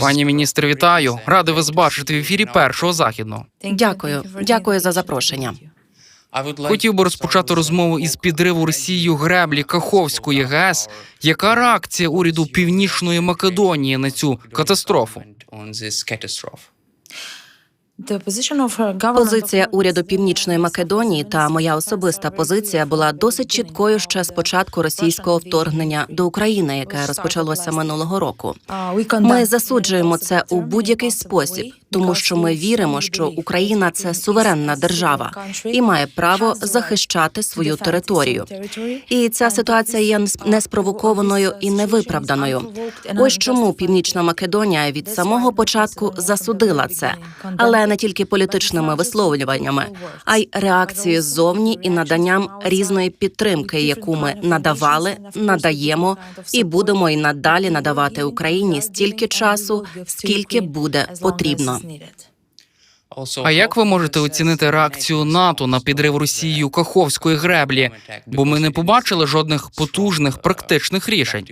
Пані міністр, вітаю. Радий вас бачити в ефірі першого західного. Дякую, дякую за запрошення. Хотів би розпочати розмову із підриву Росією греблі Каховської ГЕС. Яка реакція уряду Північної Македонії на цю катастрофу? Позиція уряду Північної Македонії та моя особиста позиція була досить чіткою ще з початку російського вторгнення до України, яке розпочалося минулого року. Ми засуджуємо це у будь-який спосіб, тому що ми віримо, що Україна це суверенна держава і має право захищати свою територію. І ця ситуація є неспровокованою і невиправданою. Ось чому Північна Македонія від самого початку засудила це, але не тільки політичними висловлюваннями, а й реакцією ззовні і наданням різної підтримки, яку ми надавали, надаємо і будемо і надалі надавати Україні стільки часу, скільки буде потрібно. А як ви можете оцінити реакцію НАТО на підрив Росією Каховської греблі? Бо ми не побачили жодних потужних практичних рішень.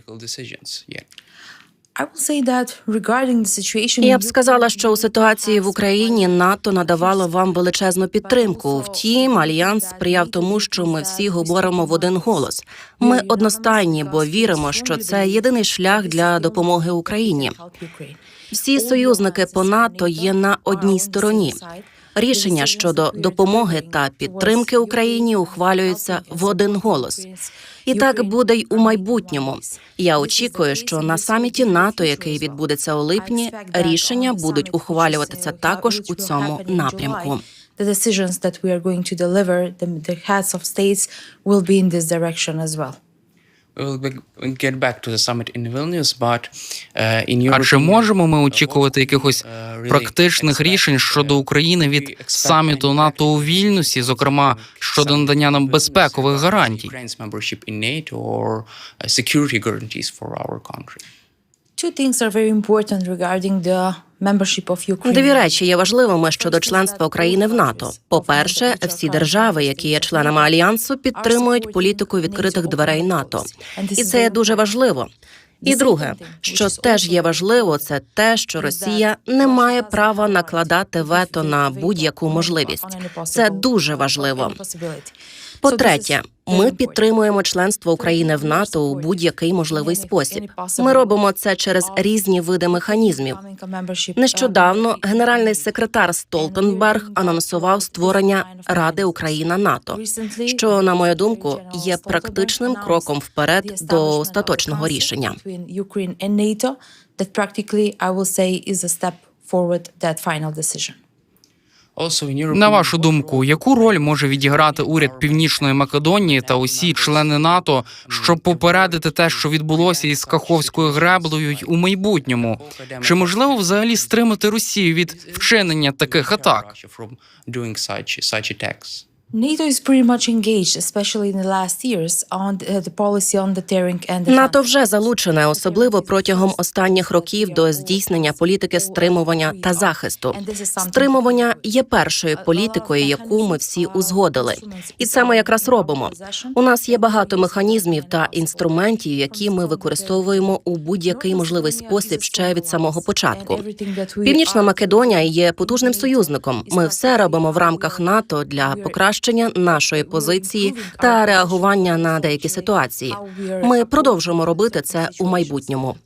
Я б сказала, що у ситуації в Україні НАТО надавало вам величезну підтримку. Втім, альянс сприяв тому, що ми всі говоримо в один голос. Ми одностайні, бо віримо, що це єдиний шлях для допомоги Україні. Всі союзники по НАТО є на одній стороні. Рішення щодо допомоги та підтримки Україні ухвалюються в один голос. І так буде й у майбутньому. Я очікую, що на саміті НАТО, який відбудеться у липні, рішення будуть ухвалюватися також у цьому напрямку. The decisions that we are going to deliver, the, heads of states will be in this direction as well. А чи можемо ми очікувати якихось практичних рішень щодо України від саміту НАТО у Вільнюсі, зокрема щодо надання нам безпекових гарантій? Two things are very important regarding the. Дві речі є важливими щодо членства України в НАТО. По-перше, всі держави, які є членами альянсу, підтримують політику відкритих дверей НАТО. І це є дуже важливо. І друге, що теж є важливо, це те, що Росія не має права накладати вето на будь-яку можливість. Це дуже важливо. По-третє, ми підтримуємо членство України в НАТО у будь-який можливий спосіб. Ми робимо це через різні види механізмів. Нещодавно генеральний секретар Столтенберг анонсував створення Ради Україна НАТО, що на мою думку є практичним кроком вперед до остаточного рішення. Forward that final decision. На вашу думку, яку роль може відіграти уряд Північної Македонії та усі члени НАТО, щоб попередити те, що відбулося із Каховською греблею й у майбутньому? Чи можливо взагалі стримати Росію від вчинення таких атак? NATO is pretty much engaged, especially in the last years, on the, the policy on deterring and the НАТО вже залучене, особливо протягом останніх років до здійснення політики стримування та захисту. Стримування є першою політикою, яку ми всі узгодили, і це ми якраз робимо. У нас є багато механізмів та інструментів, які ми використовуємо у будь-який можливий спосіб ще від самого початку. Північна Македонія є потужним союзником. Ми все робимо в рамках НАТО для покращення нашої позиції та реагування на деякі ситуації. Ми продовжуємо робити це у майбутньому.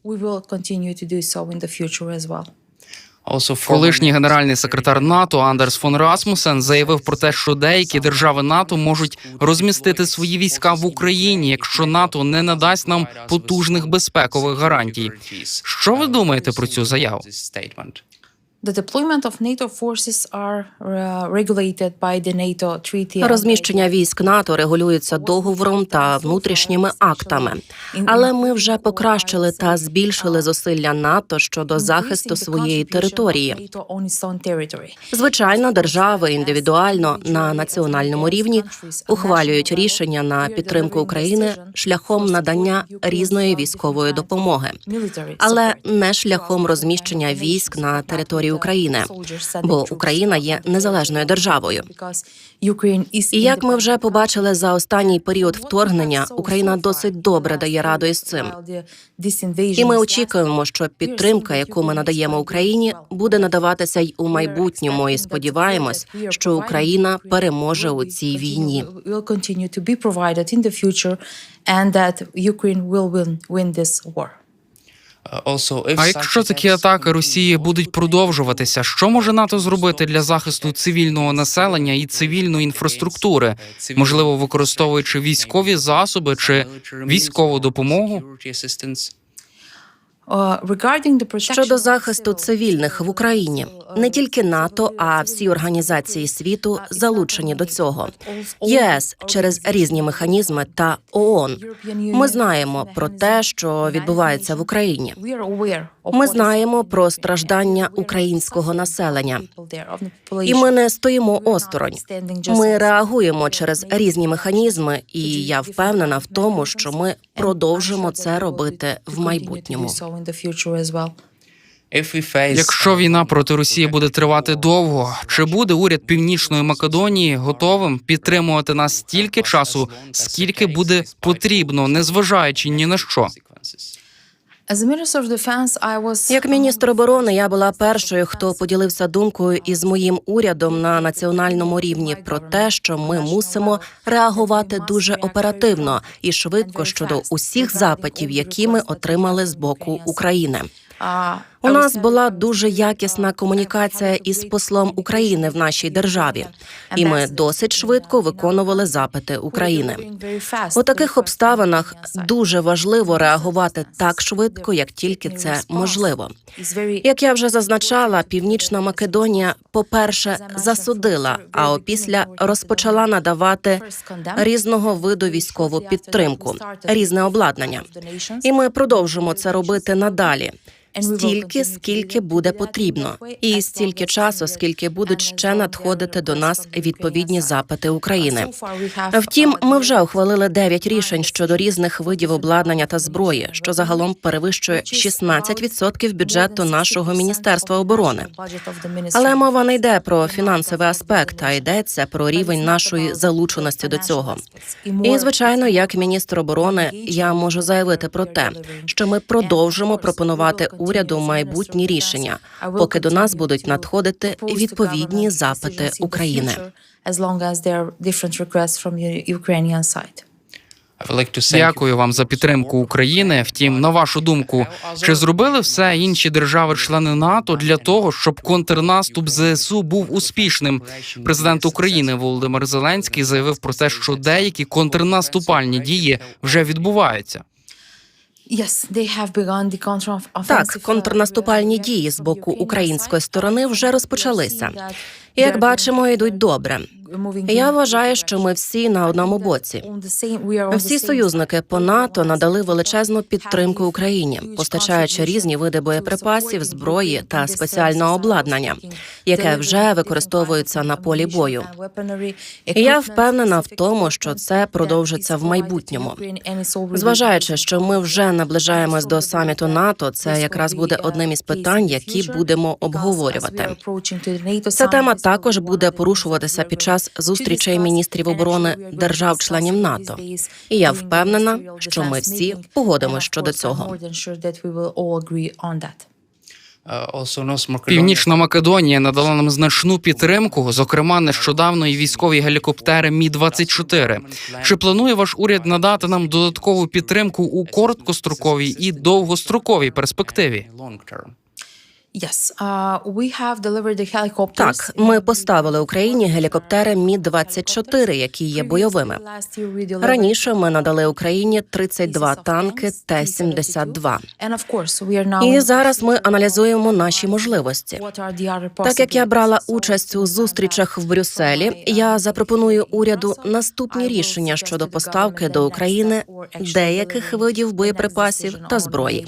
Колишній генеральний секретар НАТО Андерс фон Расмусен заявив про те, що деякі держави НАТО можуть розмістити свої війська в Україні, якщо НАТО не надасть нам потужних безпекових гарантій. Що ви думаєте про цю заяву? The deployment of NATO forces are uh, regulated by the NATO treaty. Розміщення військ НАТО регулюється договором та внутрішніми актами. Але ми вже покращили та збільшили зусилля НАТО щодо захисту своєї території. Звичайно, держави індивідуально на національному рівні ухвалюють рішення на підтримку України шляхом надання різної військової допомоги, але не шляхом розміщення військ на території України, бо Україна є незалежною державою. І як ми вже побачили за останній період вторгнення, Україна досить добре дає раду із цим. І ми очікуємо, що підтримка, яку ми надаємо Україні, буде надаватися й у майбутньому. І сподіваємось, що Україна переможе у цій війні. and that Ukraine will win, win this war. А якщо такі атаки Росії будуть продовжуватися, що може НАТО зробити для захисту цивільного населення і цивільної інфраструктури, можливо, використовуючи військові засоби чи військову допомогу? Uh, regarding the protection Щодо захисту цивільних в Україні, не тільки НАТО, а всі організації світу залучені до цього. ЄС через різні механізми та ООН. Ми знаємо про те, що відбувається в Україні. Ми знаємо про страждання українського населення. І ми не стоїмо осторонь. Ми реагуємо через різні механізми, і я впевнена в тому, що ми продовжимо це робити в майбутньому. Якщо війна проти Росії буде тривати довго, чи буде уряд Північної Македонії готовим підтримувати нас стільки часу, скільки буде потрібно, незважаючи ні на що? Як міністр оборони, я була першою, хто поділився думкою із моїм урядом на національному рівні про те, що ми мусимо реагувати дуже оперативно і швидко щодо усіх запитів, які ми отримали з боку України. У нас була дуже якісна комунікація із послом України в нашій державі, і ми досить швидко виконували запити України. У таких обставинах дуже важливо реагувати так швидко, як тільки це можливо. Як я вже зазначала, Північна Македонія, по-перше, засудила, а опісля розпочала надавати різного виду військову підтримку, різне обладнання. І ми продовжимо це робити надалі. Стільки, скільки буде потрібно, і стільки часу, скільки будуть ще надходити до нас відповідні запити України. Втім, ми вже ухвалили 9 рішень щодо різних видів обладнання та зброї, що загалом перевищує 16% бюджету нашого міністерства оборони. Але мова не йде про фінансовий аспект, а йдеться про рівень нашої залученості до цього. І звичайно, як міністр оборони, я можу заявити про те, що ми продовжимо пропонувати уряду майбутні рішення, поки до нас будуть надходити відповідні запити України. Дякую вам за підтримку України. Втім, на вашу думку, чи зробили все інші держави-члени НАТО для того, щоб контрнаступ ЗСУ був успішним? Президент України Володимир Зеленський заявив про те, що деякі контрнаступальні дії вже відбуваються. Yes, they have begun the counter-offensive, Так, uh, контрнаступальні дії з боку української сторони вже розпочалися. Як бачимо, йдуть добре. Я вважаю, що ми всі на одному боці. Всі союзники по НАТО надали величезну підтримку Україні, постачаючи різні види боєприпасів, зброї та спеціального обладнання, яке вже використовується на полі бою. Я впевнена в тому, що це продовжиться в майбутньому. Зважаючи, що ми вже наближаємось до саміту НАТО, це якраз буде одним із питань, які будемо обговорювати. Ця тема також буде порушуватися під час зустрічей міністрів оборони держав-членів НАТО. І я впевнена, що ми всі погодимося щодо цього. Північна Македонія надала нам значну підтримку, зокрема нещодавно і військові гелікоптери Мі 24 Чи планує ваш уряд надати нам додаткову підтримку у короткостроковій і довгостроковій перспективі? Yes, uh, we have delivered the helicopters. Так, ми поставили Україні гелікоптери Мі 24 які є бойовими. Раніше ми надали Україні 32 танки Т-72. And of course, we are now І зараз ми аналізуємо наші можливості. Так як я брала участь у зустрічах в Брюсселі, я запропоную уряду наступні рішення щодо поставки до України деяких видів боєприпасів та зброї.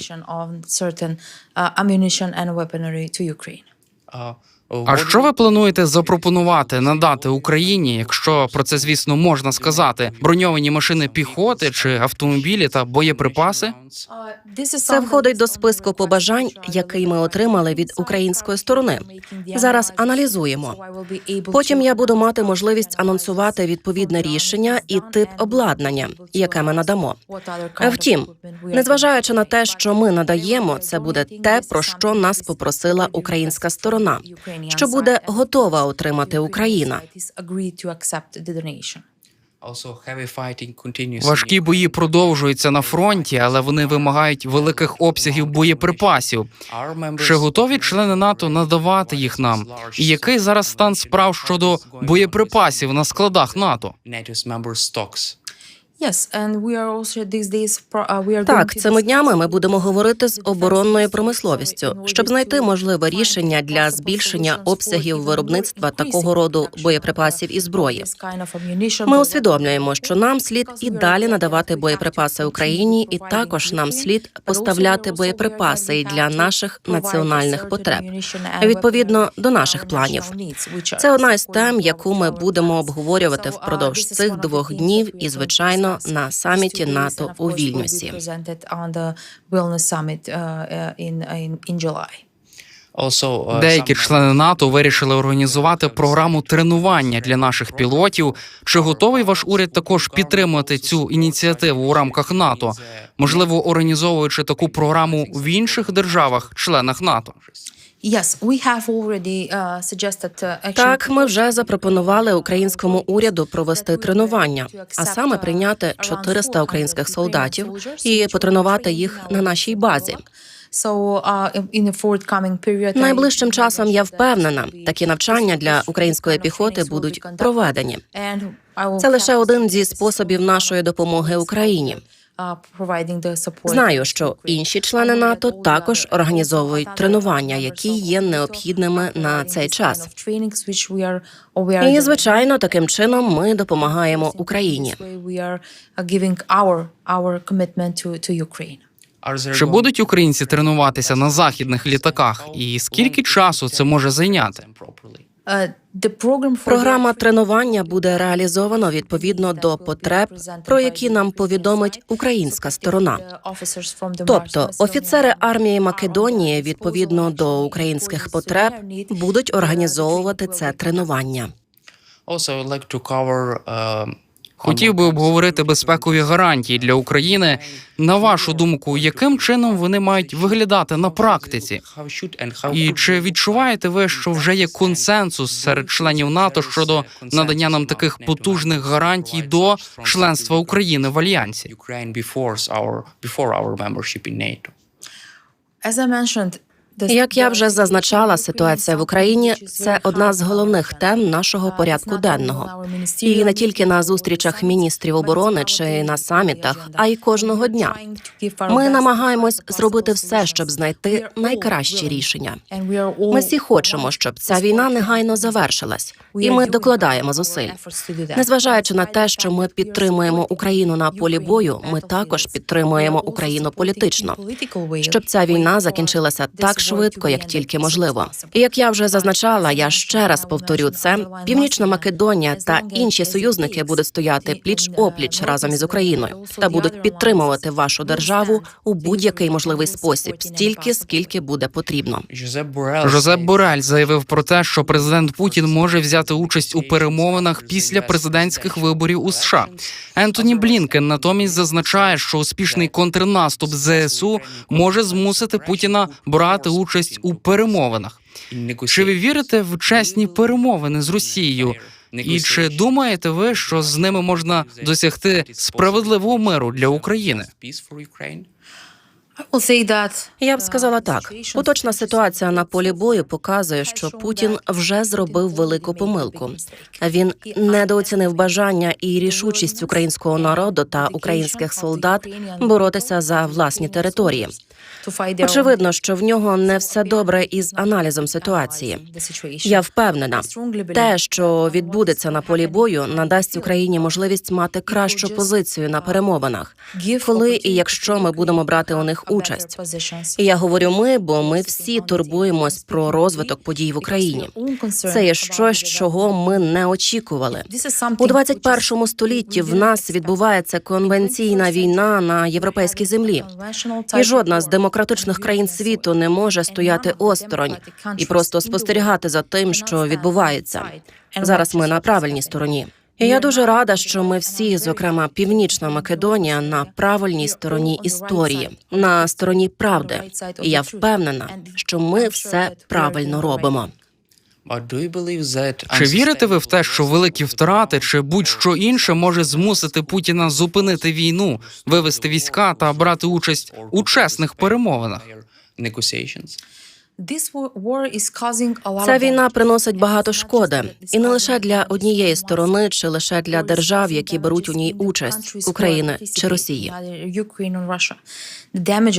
weaponry to Ukraine? Uh, А що ви плануєте запропонувати надати Україні, якщо про це звісно можна сказати, броньовані машини піхоти чи автомобілі та боєприпаси? Це входить до списку побажань, який ми отримали від української сторони. Зараз аналізуємо. Потім я буду мати можливість анонсувати відповідне рішення і тип обладнання, яке ми надамо. Втім, незважаючи на те, що ми надаємо, це буде те, про що нас попросила українська сторона, що буде готова отримати Україна. Важкі бої продовжуються на фронті, але вони вимагають великих обсягів боєприпасів. Чи готові члени НАТО надавати їх нам? І який зараз стан справ щодо боєприпасів на складах НАТО? Так, цими днями ми будемо говорити з оборонною промисловістю, щоб знайти можливе рішення для збільшення обсягів виробництва такого роду боєприпасів і зброї. Ми усвідомлюємо, що нам слід і далі надавати боєприпаси Україні, і також нам слід поставляти боєприпаси для наших національних потреб відповідно до наших планів. Це одна із тем, яку ми будемо обговорювати впродовж цих двох днів, і звичайно на саміті НАТО у Вільнюсі. Деякі члени НАТО вирішили організувати програму тренування для наших пілотів. Чи готовий ваш уряд також підтримати цю ініціативу у рамках НАТО? Можливо, організовуючи таку програму в інших державах, членах НАТО? Так, ми вже запропонували українському уряду провести тренування, а саме прийняти 400 українських солдатів і потренувати їх на нашій базі. Найближчим часом я впевнена, такі навчання для української піхоти будуть проведені. Це лише один зі способів нашої допомоги Україні. Знаю, що інші члени НАТО також організовують тренування, які є необхідними на цей час. І звичайно, таким чином ми допомагаємо Україні. Чи будуть українці тренуватися на західних літаках? І скільки часу це може зайняти? Програма тренування буде реалізовано відповідно до потреб, про які нам повідомить українська сторона. Тобто офіцери армії Македонії відповідно до українських потреб будуть організовувати це тренування. Хотів би обговорити безпекові гарантії для України. На вашу думку, яким чином вони мають виглядати на практиці? І чи відчуваєте ви, що вже є консенсус серед членів НАТО щодо надання нам таких потужних гарантій до членства України в альянсі? Як я вже зазначала, ситуація в Україні це одна з головних тем нашого порядку денного. І не тільки на зустрічах міністрів оборони чи на самітах, а й кожного дня. Ми намагаємось зробити все, щоб знайти найкращі рішення. Ми всі хочемо, щоб ця війна негайно завершилась, і ми докладаємо зусиль. Незважаючи на те, що ми підтримуємо Україну на полі бою, ми також підтримуємо Україну політично, щоб ця війна закінчилася так швидко, як тільки можливо. І як я вже зазначала, я ще раз повторю це: Північна Македонія та інші союзники будуть стояти пліч опліч разом із Україною та будуть підтримувати вашу державу у будь-який можливий спосіб, стільки скільки буде потрібно. Жозеп Борель заявив про те, що президент Путін може взяти участь у перемовинах після президентських виборів у США. Ентоні Блінкен натомість зазначає, що успішний контрнаступ ЗСУ може змусити Путіна брати участь у перемовинах. Чи ви вірите в чесні перемовини з Росією? І чи думаєте ви, що з ними можна досягти справедливого миру для України? Я б сказала так: поточна ситуація на полі бою показує, що Путін вже зробив велику помилку. Він недооцінив бажання і рішучість українського народу та українських солдат боротися за власні території. Очевидно, що в нього не все добре із аналізом ситуації. Я впевнена, те, що відбудеться на полі бою, надасть Україні можливість мати кращу позицію на перемовинах. Коли і якщо ми будемо брати у них участь. І я говорю ми, бо ми всі турбуємось про розвиток подій в Україні. Це є щось, чого ми не очікували. У 21 столітті в нас відбувається конвенційна війна на європейській землі. І жодна з демократичних країн світу не може стояти осторонь і просто спостерігати за тим, що відбувається. Зараз ми на правильній стороні. І я дуже рада, що ми всі, зокрема Північна Македонія, на правильній стороні історії, на стороні правди. І я впевнена, що ми все правильно робимо. Чи вірите ви в те, що великі втрати чи будь-що інше може змусити Путіна зупинити війну, вивести війська та брати участь у чесних перемовинах? Ця війна приносить багато шкоди, і не лише для однієї сторони, чи лише для держав, які беруть у ній участь України чи Росії.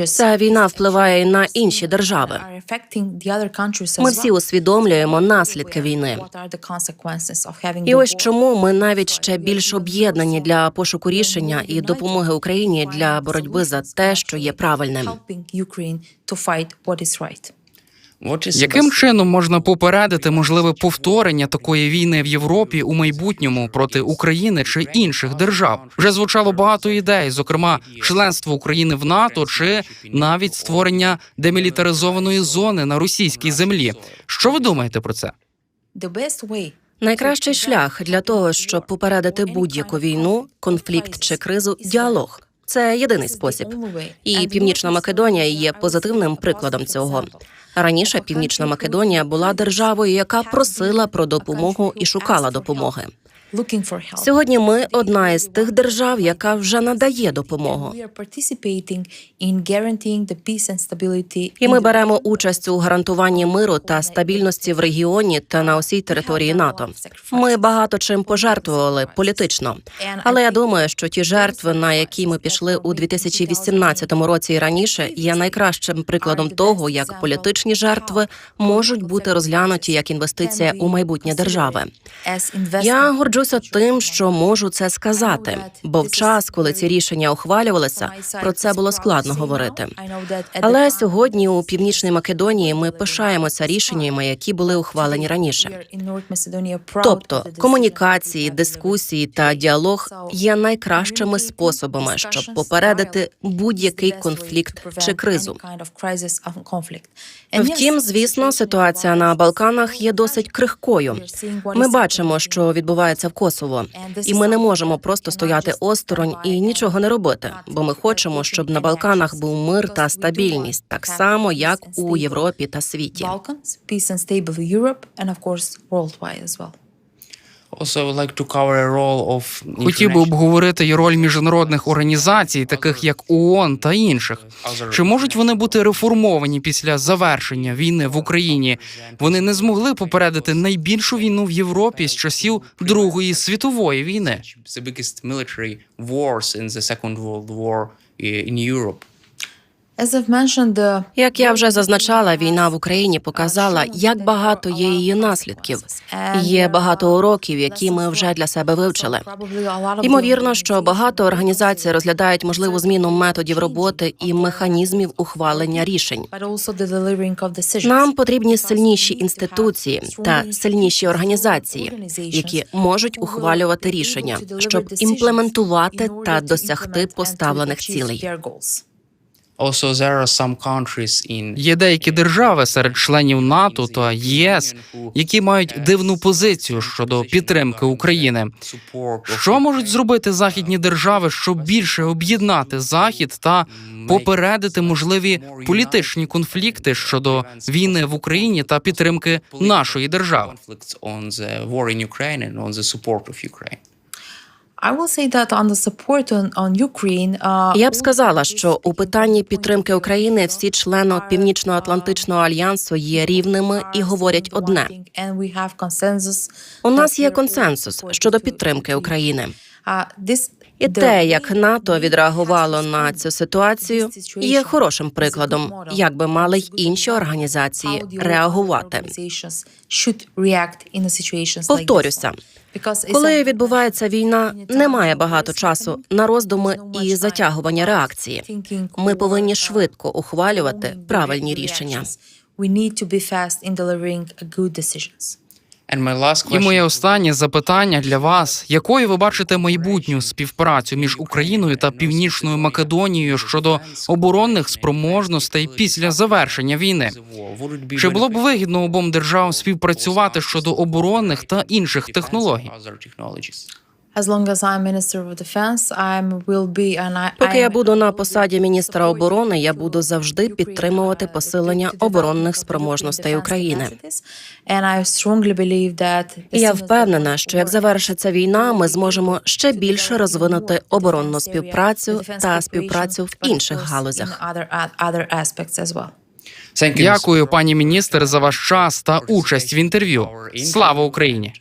Ця війна впливає і на інші держави. Ми всі усвідомлюємо наслідки війни. І ось чому ми навіть ще більш об'єднані для пошуку рішення і допомоги Україні для боротьби за те, що є правильним. Яким чином можна попередити можливе повторення такої війни в Європі у майбутньому проти України чи інших держав? Вже звучало багато ідей, зокрема членство України в НАТО чи навіть створення демілітаризованої зони на російській землі. Що ви думаєте про це? Найкращий шлях для того, щоб попередити будь-яку війну, конфлікт чи кризу діалог. Це єдиний спосіб. І Північна Македонія є позитивним прикладом цього. Раніше Північна Македонія була державою, яка просила про допомогу і шукала допомоги. Сьогодні ми одна із тих держав, яка вже надає допомогу. І ми беремо участь у гарантуванні миру та стабільності в регіоні та на усій території НАТО. Ми багато чим пожертвували політично, але я думаю, що ті жертви, на які ми пішли у 2018 році і раніше, є найкращим прикладом того, як політичні жертви можуть бути розглянуті як інвестиція у майбутнє держави. Я горджуся тим, що можу це сказати, бо в час, коли ці рішення ухвалювалися, про це було складно говорити. Але сьогодні у північній Македонії ми пишаємося рішеннями, які були ухвалені раніше. Тобто комунікації, дискусії та діалог є найкращими способами, щоб попередити будь-який конфлікт чи кризу. Втім, звісно, ситуація на Балканах є досить крихкою. Ми бачимо, що відбувається в Косово, і ми не можемо просто стояти осторонь і нічого не робити, бо ми хочемо, щоб на Балканах був мир та стабільність, так само як у Європі та світі. Balkans, peace and stable Europe, and of course worldwide as well. Хотів би обговорити і роль міжнародних організацій, таких як ООН та інших. Чи можуть вони бути реформовані після завершення війни в Україні? Вони не змогли попередити найбільшу війну в Європі з часів Другої світової війни. the biggest military wars in the Second World War in Europe. As I've mentioned, the Як я вже зазначала, війна в Україні показала, як багато є її наслідків. Є багато уроків, які ми вже для себе вивчили. Ймовірно, що багато організацій розглядають можливу зміну методів роботи і механізмів ухвалення рішень. Нам потрібні сильніші інституції та сильніші організації, які можуть ухвалювати рішення, щоб імплементувати та досягти поставлених цілей. Є деякі держави серед членів НАТО та ЄС, які мають дивну позицію щодо підтримки України. Що можуть зробити західні держави, щоб більше об'єднати захід та попередити можливі політичні конфлікти щодо війни в Україні та підтримки нашої держави? Я б сказала, що у питанні підтримки України всі члени Північно-Атлантичного альянсу є рівними і говорять одне: у нас є консенсус щодо підтримки України. І те, як НАТО відреагувало на цю ситуацію, є хорошим прикладом, як би мали й інші організації реагувати. Повторюся. Коли відбувається війна, немає багато часу на роздуми і затягування реакції. Ми повинні швидко ухвалювати правильні рішення. We need to be fast in delivering good decisions. І моє останнє запитання для вас: якою ви бачите майбутню співпрацю між Україною та Північною Македонією щодо оборонних спроможностей після завершення війни? Чи було б вигідно обом державам співпрацювати щодо оборонних та інших технологій? As long as I'm Minister of Defense, I will be and I Поки я буду на посаді міністра оборони, я буду завжди підтримувати посилення оборонних спроможностей України. And I strongly believe that І я впевнена, що як завершиться війна, ми зможемо ще більше розвинути оборонну співпрацю та співпрацю в інших галузях. Дякую, пані міністр, за ваш час та участь в інтерв'ю. Слава Україні!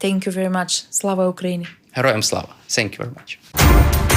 Glory to Ukraine. Thank you very much. Слава Україні! Героям слава. Thank you very much.